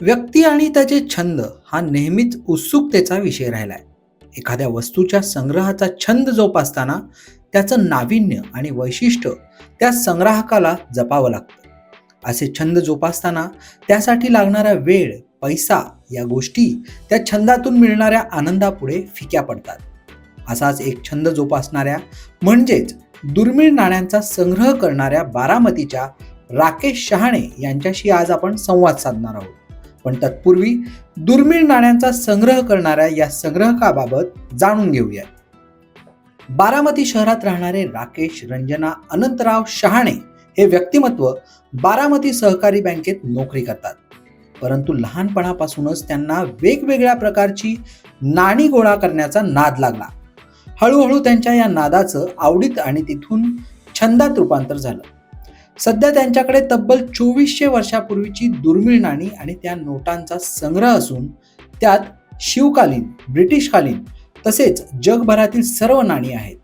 व्यक्ती आणि त्याचे छंद हा नेहमीच उत्सुकतेचा विषय राहिलाय. एखाद्या वस्तूच्या संग्रहाचा छंद जोपासताना त्याचं नाविन्य आणि वैशिष्ट्य त्या संग्राहकाला जपावं लागतं. असे छंद जोपासताना त्यासाठी लागणारा वेळ पैसा या गोष्टी त्या छंदातून मिळणाऱ्या आनंदापुढे फिक्या पडतात. असाच एक छंद जोपासणाऱ्या म्हणजेच दुर्मिळ नाण्यांचा संग्रह करणाऱ्या बारामतीच्या राकेश शहाणे यांच्याशी आज आपण संवाद साधणार आहोत. पण तत्पूर्वी दुर्मिळ नाण्यांचा संग्रह करणाऱ्या या संग्रहकाबाबत जाणून घेऊया. बारामती शहरात राहणारे राकेश रंजना अनंतराव शहाणे हे व्यक्तिमत्व बारामती सहकारी बँकेत नोकरी करतात. परंतु लहानपणापासूनच त्यांना वेगवेगळ्या प्रकारची नाणी गोळा करण्याचा नाद लागला. हळूहळू त्यांच्या या नादाचं आवडीत आणि तिथून छंदात रूपांतर झालं. सध्या त्यांच्याकडे तब्बल चोवीसशे वर्षापूर्वीची दुर्मिळ नाणी आणि त्या नोटांचा संग्रह असून त्यात शिवकालीन ब्रिटिशकालीन तसेच जगभरातील सर्व नाणी आहेत.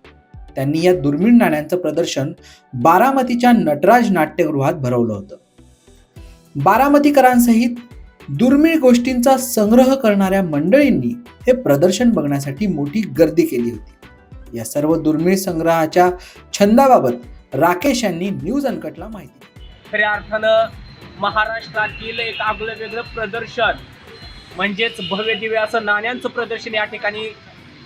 त्यांनी या दुर्मिळ नाण्यांचं प्रदर्शन बारामतीच्या नटराज नाट्यगृहात भरवलं होतं. बारामतीकरांसहित दुर्मिळ गोष्टींचा संग्रह करणाऱ्या मंडळींनी हे प्रदर्शन बघण्यासाठी मोठी गर्दी केली होती. या सर्व दुर्मिळ संग्रहाच्या छंदाबाबत राकेश यांनी न्यूज अनकटला माहिती खऱ्या अर्थानं महाराष्ट्रातील एक आगळं वेगळं प्रदर्शन म्हणजेच भव्य दिव्य असं नाण्यांचं प्रदर्शन या ठिकाणी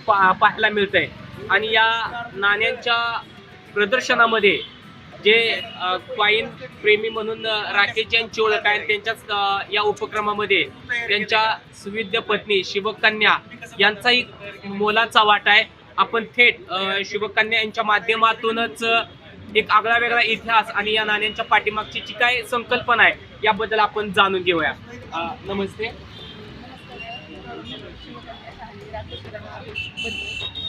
पा पाहायला मिळतंय. आणि या नाण्यांच्या प्रदर्शनामध्ये जे क्वाईन प्रेमी म्हणून राकेश यांची ओळख आहे त्यांच्याच या उपक्रमामध्ये त्यांच्या सुविद्य पत्नी शिवकन्या यांचाही मोलाचा वाटा आहे. आपण थेट शिवकन्या यांच्या माध्यमातूनच एक आगळा वेगळा इतिहास आणि या नाण्यांच्या पाठीमागची जी काय संकल्पना आहे याबद्दल आपण जाणून घेऊया. नमस्ते.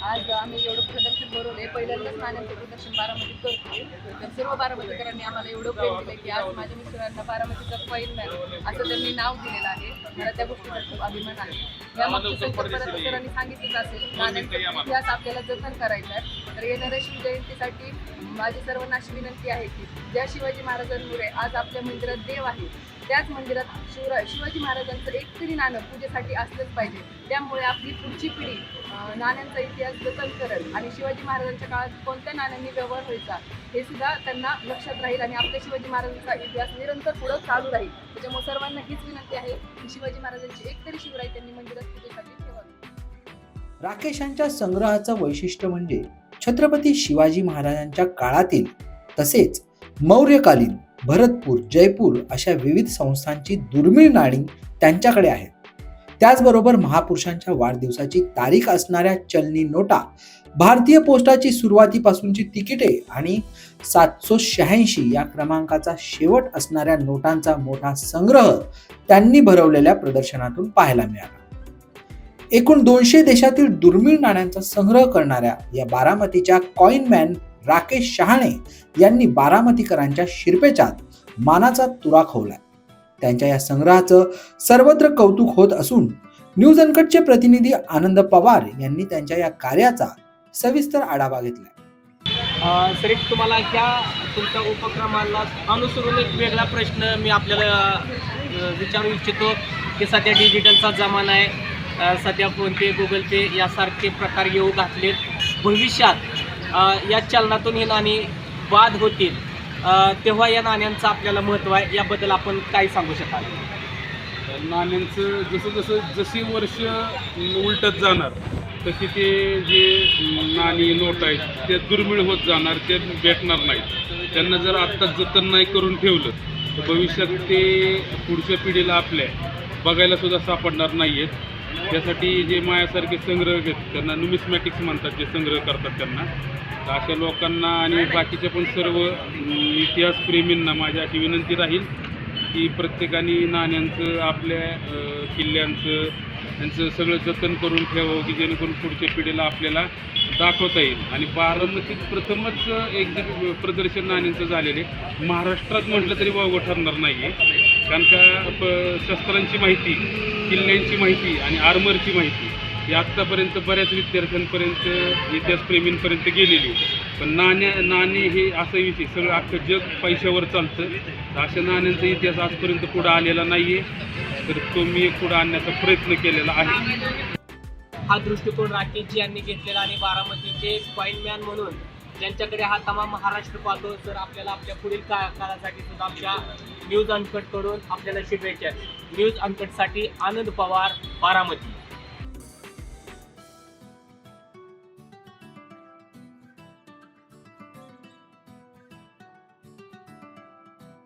आज आम्ही एवढं प्रदर्शन भरवलंय. पहिल्यांदाच नाण्यांचं प्रदर्शन बारामतीत करतोय. तर सर्व बारामतीकरांनी आम्हाला एवढं प्रेम दिलं की आज माझ्या मिस्टरांना बारामतीचा क्वाईन मॅन असं त्यांनी नाव दिलेलं आहे. मला त्या गोष्टीचा खूप अभिमान आहे. यामागची संकल्पना तर सरांनी सांगितलीच असेल. नाण्यांचा इतिहास आपल्याला जतन करायचा आहे. तर येणाऱ्या शिवजयंतीसाठी माझी सर्वांना अशी विनंती आहे की ज्या शिवाजी महाराजांमुळे आज आपल्या मंदिरात देव आहे त्याच मंदिरात शिवराय शिवाजी महाराजांचं एक तरी नाणं पूजेसाठी असलंच पाहिजे. त्यामुळे आपली पुढची पिढी नाण्यांचा इतिहास जतन करेल आणि शिवाजी महाराजांच्या काळात कोणत्या नाण्यांनी व्यवहार व्हायचा हे सुद्धा त्यांना लक्षात राहील आणि आपल्या शिवाजी महाराजांचा इतिहास निरंतर पुढं चालू राहील. त्याच्यामुळे सर्वांना हीच विनंती आहे की शिवाजी महाराजांची एक तरी शिवराय त्यांनी मंदिरात पूजेसाठी ठेवावी. राकेशांच्या संग्रहाचं वैशिष्ट्य म्हणजे छत्रपती शिवाजी महाराजांच्या काळातील तसेच मौर्यकालीन भरतपूर जयपूर अशा विविध संस्थांची दुर्मिळ नाणी त्यांच्याकडे आहेत. त्याचबरोबर महापुरुषांच्या वाढदिवसाची तारीख असणाऱ्या चलनी नोटा भारतीय पोस्टाची सुरुवातीपासूनची तिकिटे आणि सातशे शहाऐंशी या क्रमांकाचा शेवट असणाऱ्या नोटांचा मोठा संग्रह त्यांनी भरवलेल्या प्रदर्शनातून पाहायला मिळाला. एकूण दोनशे देशातील दुर्मिळ नाण्यांचा संग्रह करणाऱ्या या बारामतीच्या कॉइनमॅन राकेश शहाणे यांनी बारामतीकरांच्या शिरपेचात मानाचा तुरा खोवलाय. त्यांच्या या संग्रहाचं सर्वत्र कौतुक होत असून न्यूज अनकटचे प्रतिनिधी आनंद पवार यांनी त्यांच्या या कार्याचा सविस्तर आढावा घेतलाय. अ, सर तुम्हाला ह्या तुमच्या उपक्रमाला अनुसरून एक वेगळा प्रश्न मी आपल्याला विचारू इच्छितो की सध्या डिजिटलचा जमाना आहे. सध्या फोनपे गुगल पे यासारखे प्रकार येऊ घातलेत. भविष्यात या चलनातून ही नाणी बाद होतील. तेव्हा या नाण्यांचं आपल्याला महत्त्व आहे याबद्दल आपण काय सांगू शकाल? नाण्यांचं जसं जसं जशी वर्ष उलटत जाणार तशी ते जे नाणी नोट आहेत ते दुर्मिळ होत जाणार ते भेटणार नाहीत. त्यांना जर आत्ता जतन नाही करून ठेवलं तर भविष्यात ते पुढच्या पिढीला आपल्या बघायला सुद्धा सापडणार नाही आहेत त्यासाठी जे मायासारखे संग्रह आहेत त्यांना नुमिस्मॅटिक्स म्हणतात जे संग्रह करतात त्यांना. तर अशा लोकांना आणि बाकीच्या पण सर्व इतिहासप्रेमींना माझी अशी विनंती राहील की प्रत्येकाने नाण्यांचं आपल्या किल्ल्यांचं त्यांचं सगळं जतन करून ठेवावं की जेणेकरून पुढच्या पिढीला आपल्याला दाखवता येईल. आणि बारामतीत प्रथमच एक प्रदर्शन नाण्यांचं झालेले महाराष्ट्रात म्हटलं तरी वावगं ठरणार नाही आहे कारण का प शस्त्रांची माहिती किल्ल्यांची माहिती आणि आर्मरची माहिती ही आत्तापर्यंत बऱ्याच विद्यार्थ्यांपर्यंत इतिहासप्रेमींपर्यंत गेलेली पण नाण्या नाणे हे असं विषय सगळं अख्खं जग पैशावर चालतं. तर अशा नाण्यांचा इतिहास आजपर्यंत पुढं आलेला नाही आहे तर तो मी पुढे आणण्याचा प्रयत्न केलेला आहे. हा दृष्टिकोन राकेशजी यांनी घेतलेला आणि बारामतीचे मॅन म्हणून ज्यांच्याकडे हा तमाम महाराष्ट्र पाहतो तर आपल्याला आपल्या पुढील का काळासाठी सुद्धा आमच्या न्यूज अनकटकडून आपल्याला शुभेच्छा न्यूज अनकटसाठी आनंद पवार बारामती.